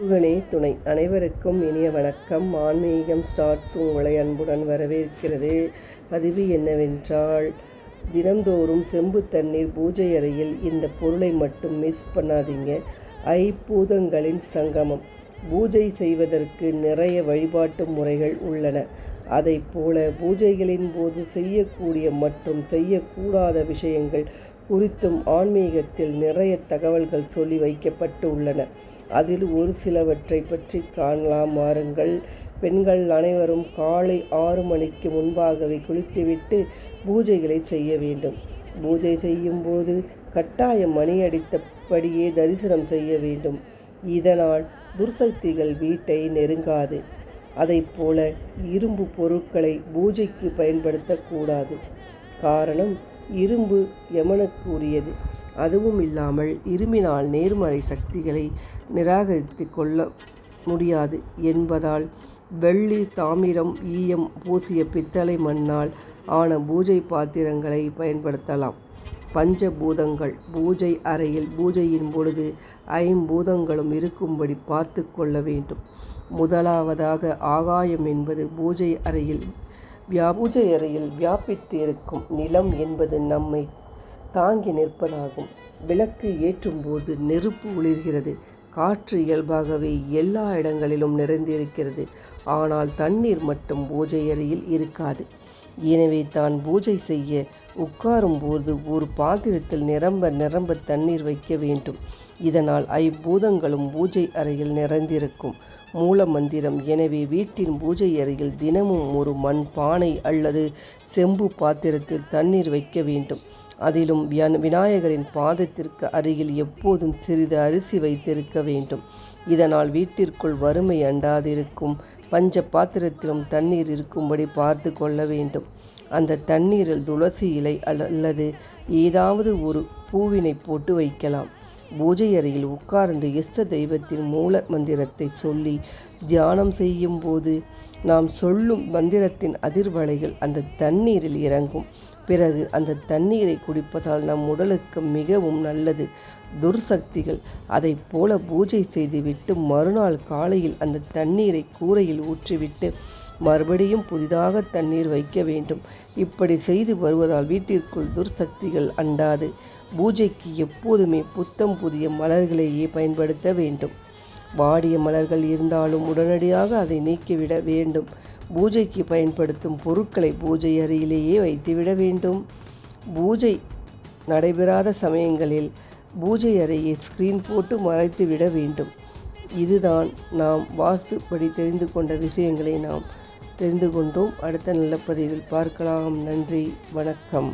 முருகனே துணை அனைவருக்கும் இனிய வணக்கம். ஆன்மீகம் ஸ்டார்ட்ஸ் உங்களை அன்புடன் வரவேற்கிறது. பதிவு என்னவென்றால் தினந்தோறும் செம்பு தண்ணீர் பூஜை அறையில் இந்த பொருளை மட்டும் மிஸ் பண்ணாதீங்க. ஐப்பூதங்களின் சங்கமம். பூஜை செய்வதற்கு நிறைய வழிபாட்டு முறைகள் உள்ளன. அதை போல பூஜைகளின் போது செய்யக்கூடிய மற்றும் செய்யக்கூடாத விஷயங்கள் குறித்தும் ஆன்மீகத்தில் நிறைய தகவல்கள் சொல்லி வைக்கப்பட்டு உள்ளன. அதில் ஒரு சிலவற்றை பற்றி காணலாம். வாருங்கள். பெண்கள் அனைவரும் காலை ஆறு மணிக்கு முன்பாகவே குளித்துவிட்டு பூஜைகளை செய்ய வேண்டும். பூஜை செய்யும்போது கட்டாயம் மணி அடித்தபடியே தரிசனம் செய்ய வேண்டும். இதனால் துர்சக்திகள் வீட்டை நெருங்காது. அதைப்போல இரும்பு பொருட்களை பூஜைக்கு பயன்படுத்தக்கூடாது. காரணம் இரும்பு யமனுக்கு உரியது அதுவும் இல்லாமல் இருமினால் நேர்மறை சக்திகளை நிராகரித்து கொள்ள முடியாது என்பதால் வெள்ளி தாமிரம் ஈயம் பூசிய பித்தளை மண்ணால் ஆன பூஜை பாத்திரங்களை பயன்படுத்தலாம். பஞ்சபூதங்கள் பூஜை அறையில் பூஜையின் பொழுது ஐம்பூதங்களும் இருக்கும்படி பார்த்து கொள்ள வேண்டும். முதலாவதாக ஆகாயம் என்பது பூஜை அறையில் வியா பூஜை அறையில் வியாபித்து இருக்கும் நிலம் என்பது நம்மை தாங்கி நிற்பதாகும் விளக்கு ஏற்றும்போது நெருப்பு ஒளிர்கிறது காற்று இயல்பாகவே எல்லா இடங்களிலும் நிறைந்திருக்கிறது. ஆனால் தண்ணீர் மட்டும் பூஜை அறையில் இருக்காது. எனவே தான் பூஜை செய்ய உட்காரும்போது ஒரு பாத்திரத்தில் நிரம்ப நிரம்ப தண்ணீர் வைக்க வேண்டும். இதனால் ஐம்பூதங்களும் பூஜை அறையில் நிறைந்திருக்கும். மூல மந்திரம் எனவே வீட்டின் பூஜை அறையில் தினமும் ஒரு மண் பானை அல்லது செம்பு பாத்திரத்தில் தண்ணீர் வைக்க வேண்டும். அதிலும் விநாயகரின் பாதத்திற்கு அருகில் எப்போதும் சிறிது அரிசி வைத்திருக்க வேண்டும். இதனால் வீட்டிற்குள் வறுமை அண்டாதிருக்கும். பஞ்ச பாத்திரத்திலும் தண்ணீர் இருக்கும்படி பார்த்து கொள்ள வேண்டும். அந்த தண்ணீரில் துளசி இலை அல்லது ஏதாவது ஒரு பூவினை போட்டு வைக்கலாம். பூஜை அறையில் உட்கார்ந்து இஷ்ட தெய்வத்தின் மூல மந்திரத்தை சொல்லி தியானம் செய்யும் போது நாம் சொல்லும் மந்திரத்தின் அதிர்வலைகள் அந்த தண்ணீரில் இறங்கும். பிறகு அந்த தண்ணீரை குடிப்பதால் நம் உடலுக்கு மிகவும் நல்லது. துர்சக்திகள் அதை போல பூஜை செய்துவிட்டு மறுநாள் காலையில் அந்த தண்ணீரை கூரையில் ஊற்றிவிட்டு மறுபடியும் புதிதாக தண்ணீர் வைக்க வேண்டும். இப்படி செய்து வருவதால் வீட்டிற்குள் துர்சக்திகள் அண்டாது. பூஜைக்கு எப்போதுமே புத்தம் புதிய மலர்களையே பயன்படுத்த வேண்டும். வாடிய மலர்கள் இருந்தாலும் உடனடியாக அதை நீக்கிவிட வேண்டும். பூஜைக்கு பயன்படுத்தும் பொருட்களை பூஜை அறையிலேயே வைத்துவிட வேண்டும். பூஜை நடைபெறாத சமயங்களில் பூஜை அறையை ஸ்க்ரீன் போட்டு மறைத்து விட வேண்டும். இதுதான் நாம் வாசுப்படி தெரிந்து கொண்ட விஷயங்களை நாம் தெரிந்து கொண்டோம். அடுத்த நல்ல பதிவில் பார்க்கலாம். நன்றி. வணக்கம்.